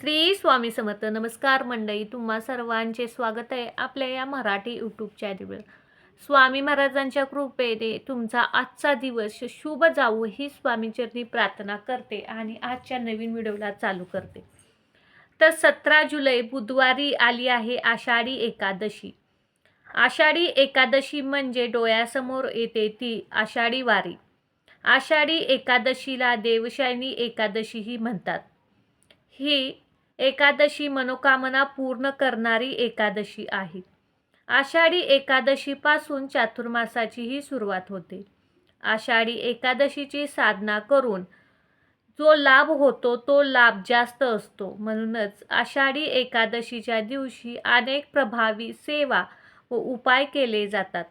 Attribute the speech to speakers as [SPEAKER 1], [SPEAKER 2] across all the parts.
[SPEAKER 1] श्री स्वामी समर्थ. नमस्कार मंडळी तुम्हा सर्वांचे स्वागत आहे आपल्या या मराठी यूट्यूब चॅनलवर स्वामी महाराजांच्या कृपेने तुमचा आजचा दिवस शुभ जाऊ ही स्वामीचरणी प्रार्थना करते आणि आजच्या नवीन व्हिडिओला चालू करते. तर सतरा जुलै बुधवारी आली आहे आषाढी एकादशी. आषाढी एकादशी म्हणजे डोळ्यासमोर येते ती आषाढी वारी. आषाढी एकादशीला देवशायनी एकादशीही म्हणतात. ही एकादशी मनोकामना पूर्ण करणारी एकादशी आहे. आषाढी एकादशीपासून चातुर्मासाचीही सुरुवात होते. आषाढी एकादशीची साधना करून जो लाभ होतो तो लाभ जास्त असतो. म्हणूनच आषाढी एकादशीच्या दिवशी अनेक प्रभावी सेवा व उपाय केले जातात.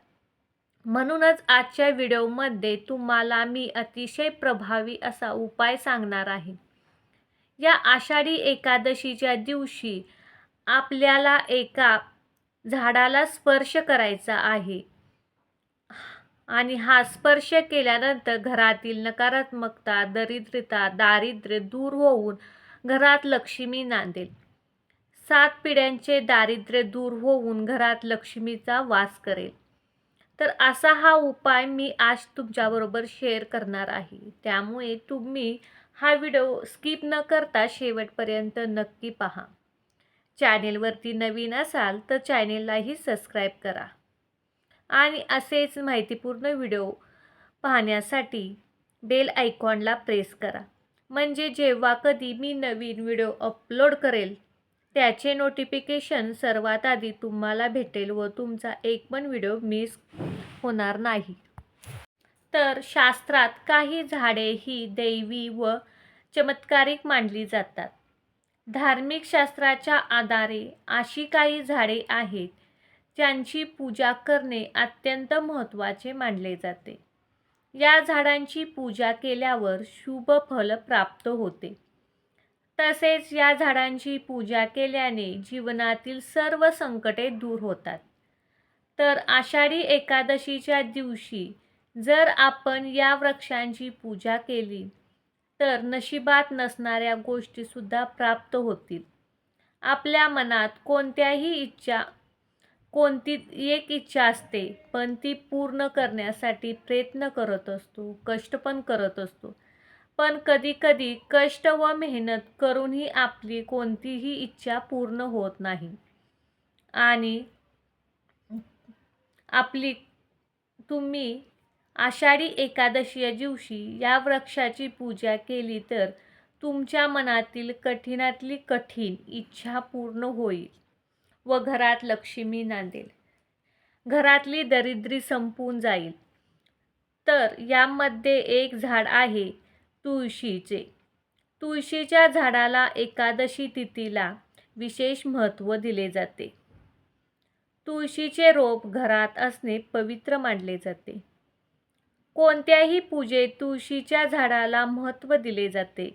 [SPEAKER 1] म्हणूनच आजच्या व्हिडिओमध्ये तुम्हाला मी अतिशय प्रभावी असा उपाय सांगणार आहे. या आषाढी एकादशीच्या दिवशी आपल्याला एका झाडाला स्पर्श करायचा आहे. आणि हा स्पर्श केल्यानंतर घरातील नकारात्मकता दरिद्रता दारिद्र्य दूर होऊन घरात लक्ष्मी नांदेल. सात पिढ्यांचे दारिद्र्य दूर होऊन घरात लक्ष्मीचा वास करेल. तर असा हा उपाय मी आज तुमच्याबरोबर शेअर करणार आहे. त्यामुळे तुम्ही हा व्हिडिओ स्किप न करता शेवटपर्यंत नक्की पहा. चॅनेलवरती नवीन असाल तर चॅनेललाही सबस्क्राईब करा. आणि असेच माहितीपूर्ण व्हिडिओ पाहण्यासाठी बेल आयकॉनला प्रेस करा. म्हणजे जेव्हा कधी मी नवीन व्हिडिओ अपलोड करेल त्याचे नोटिफिकेशन सर्वात आधी तुम्हाला भेटेल व तुमचा एक पण व्हिडिओ मिस होणार नाही. तर शास्त्रात काही झाडे ही दैवी व चमत्कारिक मानली जातात. धार्मिक शास्त्राच्या आधारे अशी काही झाडे आहेत ज्यांची पूजा करणे अत्यंत महत्त्वाचे मानले जाते. या झाडांची पूजा केल्यावर शुभ फल प्राप्त होते. तसेच या झाडांची पूजा केल्याने जीवनातील सर्व संकटे दूर होतात. तर आषाढी एकादशीच्या दिवशी जर आपण या वृक्षांची पूजा केली तर नशिबात नसणाऱ्या गोष्टीसुद्धा प्राप्त होतील. आपल्या मनात कोणत्याही इच्छा कोणती एक इच्छा असते पण ती पूर्ण करण्यासाठी प्रयत्न करत असतो कष्ट पण करत असतो. पण कधीकधी कष्ट व मेहनत करूनही आपली कोणतीही इच्छा पूर्ण होत नाही. आणि आपली तुम्ही आषाढी एकादशी दिवशी या वृक्षाची पूजा केली तर तुमच्या मनातील कठीणातली कठीण इच्छा पूर्ण होईल व घरात लक्ष्मी नांदेल. घरातली दरिद्री संपून जाईल. तर यामध्ये एक झाड आहे तुळशीचे. तुळशीच्या झाडाला एकादशी तिथीला विशेष महत्त्व दिले जाते. तुळशीचे रोप घरात असणे पवित्र मानले जाते. कोणत्याही पूजेत तुळशीच्या झाडाला महत्त्व दिले जाते.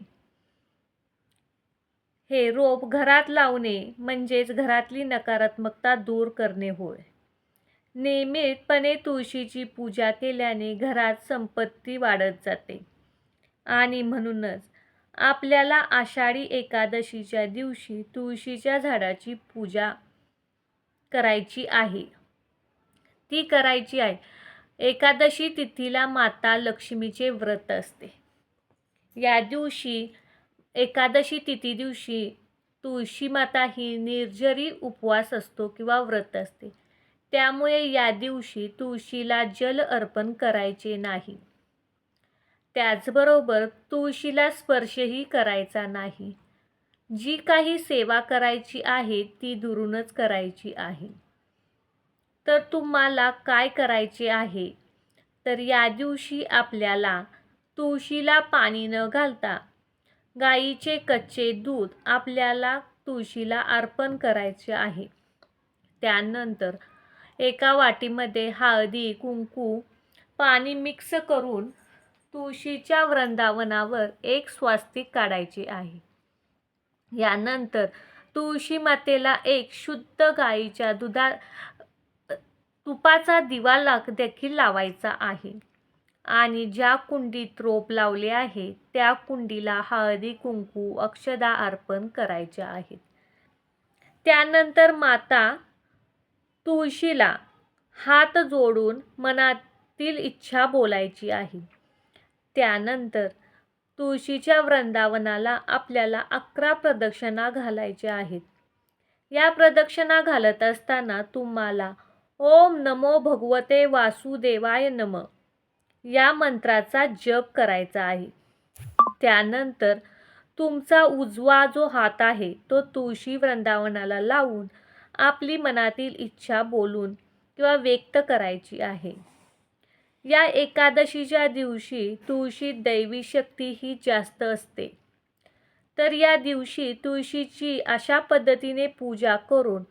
[SPEAKER 1] हे रोप घरात लावणे म्हणजेच घरातली नकारात्मकता दूर करणे होय. नियमितपणे तुळशीची पूजा केल्याने घरात संपत्ती वाढत जाते. आणि म्हणूनच आपल्याला आषाढी एकादशीच्या दिवशी तुळशीच्या झाडाची पूजा करायची आहे. ती करायची आहे. एकादशी तिथीला माता लक्ष्मीचे व्रत असते. या दिवशी एकादशी तिथी दिवशी तुळशी माता ही निर्जरी उपवास असतो किंवा व्रत असते. त्यामुळे या दिवशी तुळशीला जल अर्पण करायचे नाही. त्याचबरोबर तुळशीला स्पर्शही करायचा नाही. जी काही सेवा करायची आहे ती दुरूनच करायची आहे. तर तुम्हाला काय करायचे आहे? तर या दिवशी आपल्याला तुळशीला पाणी न घालता गाईचे कच्चे दूध आपल्याला तुळशीला अर्पण करायचे आहे. त्यानंतर एका वाटीमध्ये हळदी कुंकू पाणी मिक्स करून तुळशीच्या वृंदावनावर एक स्वास्तिक काढायचे आहे. यानंतर तुळशी मातेला एक शुद्ध गाईच्या दुधा तुपाचा दिवा लाग देखील लावायचा आहे. आणि ज्या कुंडीत रोप लावले आहे त्या कुंडीला हळदी कुंकू अक्षदा अर्पण करायच्या आहेत. त्यानंतर माता तुळशीला हात जोडून मनातील इच्छा बोलायची आहे. त्यानंतर तुळशीच्या वृंदावनाला आपल्याला अकरा प्रदक्षिणा घालायच्या आहेत. या प्रदक्षिणा घालत असताना तुम्हाला ओम नमो भगवते वासुदेवाय नम. या मंत्राचा जप करायचा आहे. त्यानंतर तुमचा उजवा जो हात आहे तो तुळशी वृंदावनाला लावून आपली मनातील इच्छा बोलून किंवा व्यक्त करायची आहे. या एकादशीच्या दिवशी तुळशीत दैवी शक्ती ही जास्त असते. तर या दिवशी तुळशीची अशा पद्धतीने पूजा करून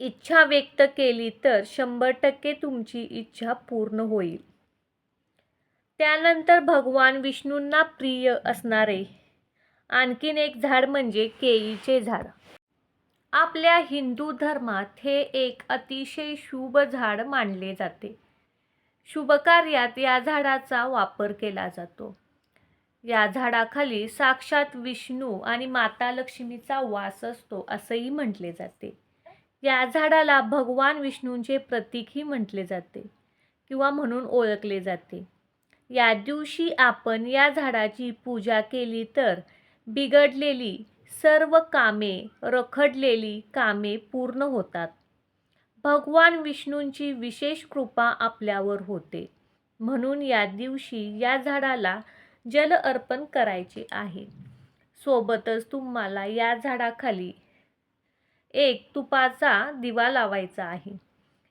[SPEAKER 1] इच्छा व्यक्त केली तर शंभर टक्के तुमची इच्छा पूर्ण होईल. त्यानंतर भगवान विष्णूंना प्रिय असणारे आणखीन एक झाड म्हणजे केळीचे झाड. आपल्या हिंदू धर्मात हे एक अतिशय शुभ झाड मानले जाते. शुभकार्यात या झाडाचा वापर केला जातो. या झाडाखाली साक्षात विष्णू आणि माता लक्ष्मीचा वास असतो असंही म्हटले जाते. या झाडाला भगवान विष्णूंचे प्रतीकही म्हटले जाते किंवा म्हणून ओळखले जाते. या दिवशी आपण या झाडाची पूजा केली तर बिघडलेली सर्व कामे रखडलेली कामे पूर्ण होतात. भगवान विष्णूंची विशेष कृपा आपल्यावर होते. म्हणून या दिवशी या झाडाला जल अर्पण करायचे आहे. सोबतच तुम्हाला या झाडाखाली एक तुपाचा दिवा लावायचा आहे.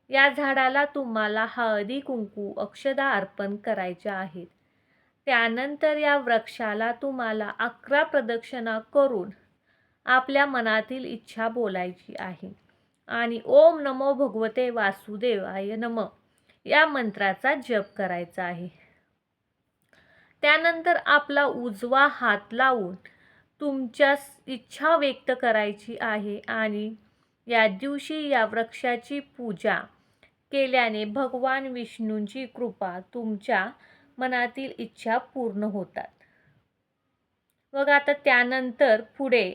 [SPEAKER 1] या झाडाला तुम्हाला हळदी कुंकू अक्षदा अर्पण करायच्या आहेत. त्यानंतर या वृक्षाला तुम्हाला अकरा प्रदक्षिणा करून आपल्या मनातील इच्छा बोलायची आहे. आणि ओम नमो भगवते वासुदेवाय नम या मंत्राचा जप करायचा आहे. त्यानंतर आपला उजवा हात लावून तुमच्या इच्छा व्यक्त करायची आहे आणि या दिवशी या वृक्षाची पूजा केल्याने भगवान विष्णूंची कृपा तुमच्या मनातील इच्छा पूर्ण होतात. मग आता त्यानंतर पुढे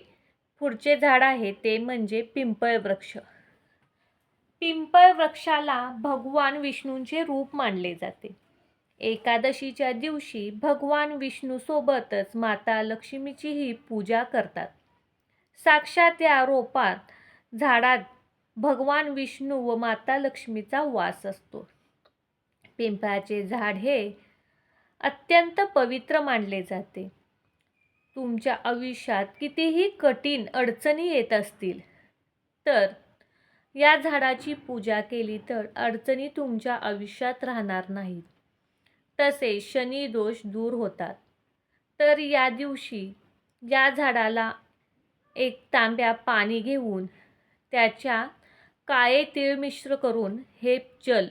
[SPEAKER 1] पुढचे झाड आहे ते म्हणजे पिंपळ वृक्ष. पिंपळ वृक्षाला भगवान विष्णूंचे रूप मानले जाते. एकादशीच्या दिवशी भगवान विष्णूसोबतच माता लक्ष्मीचीही पूजा करतात. साक्षात या रोपात झाडात भगवान विष्णू व माता लक्ष्मीचा वास असतो. पिंपळाचे झाड हे अत्यंत पवित्र मानले जाते. तुमच्या आयुष्यात कितीही कठीण अडचणी येत असतील तर या झाडाची पूजा केली तर अडचणी तुमच्या आयुष्यात राहणार नाहीत. तसे शनी दोष दूर होतात. तर या दिवशी या झाडाला एक तांब्या पाणी घेऊन त्याच्या काळे तीळ मिश्र करून हे जल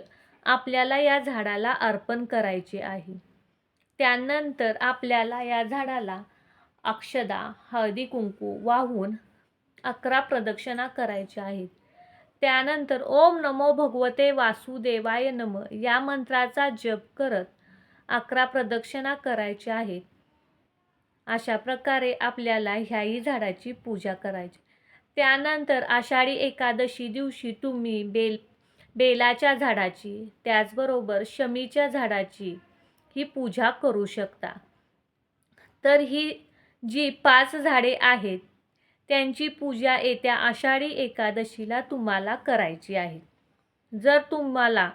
[SPEAKER 1] आपल्याला या झाडाला अर्पण करायचे आहे. त्यानंतर आपल्याला या झाडाला अक्षदा हळदी कुंकू वाहून अकरा प्रदक्षिणा करायच्या आहेत. त्यानंतर ओम नमो भगवते वासुदेवाय नम या मंत्राचा जप करत अकरा प्रदक्षिणा करायच्या आहेत. अशा प्रकारे आपल्याला ह्याही झाडाची पूजा करायची. त्यानंतर आषाढी एकादशी दिवशी तुम्ही बेल बेलाच्या झाडाची त्याचबरोबर शमीच्या झाडाची ही पूजा करू शकता. तर ही जी पाच झाडे आहेत त्यांची पूजा येत्या आषाढी एकादशीला तुम्हाला करायची आहे. जर तुम्हाला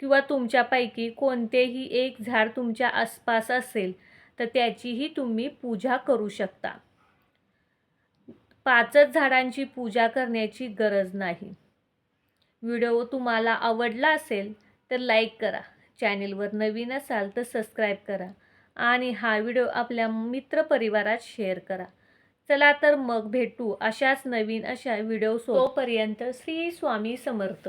[SPEAKER 1] किंवा तुमच्यापैकी कोणतेही एक झाड तुमच्या आसपास असेल तर त्याचीही तुम्ही पूजा करू शकता. पाचच झाडांची पूजा करण्याची गरज नाही. व्हिडिओ तुम्हाला आवडला असेल तर लाईक करा. चॅनेलवर नवीन असाल तर सबस्क्राईब करा. आणि हा व्हिडिओ आपल्या मित्रपरिवारात शेअर करा. चला तर मग भेटू अशाच नवीन अशा व्हिडिओ सोपर्यंत श्री स्वामी समर्थ.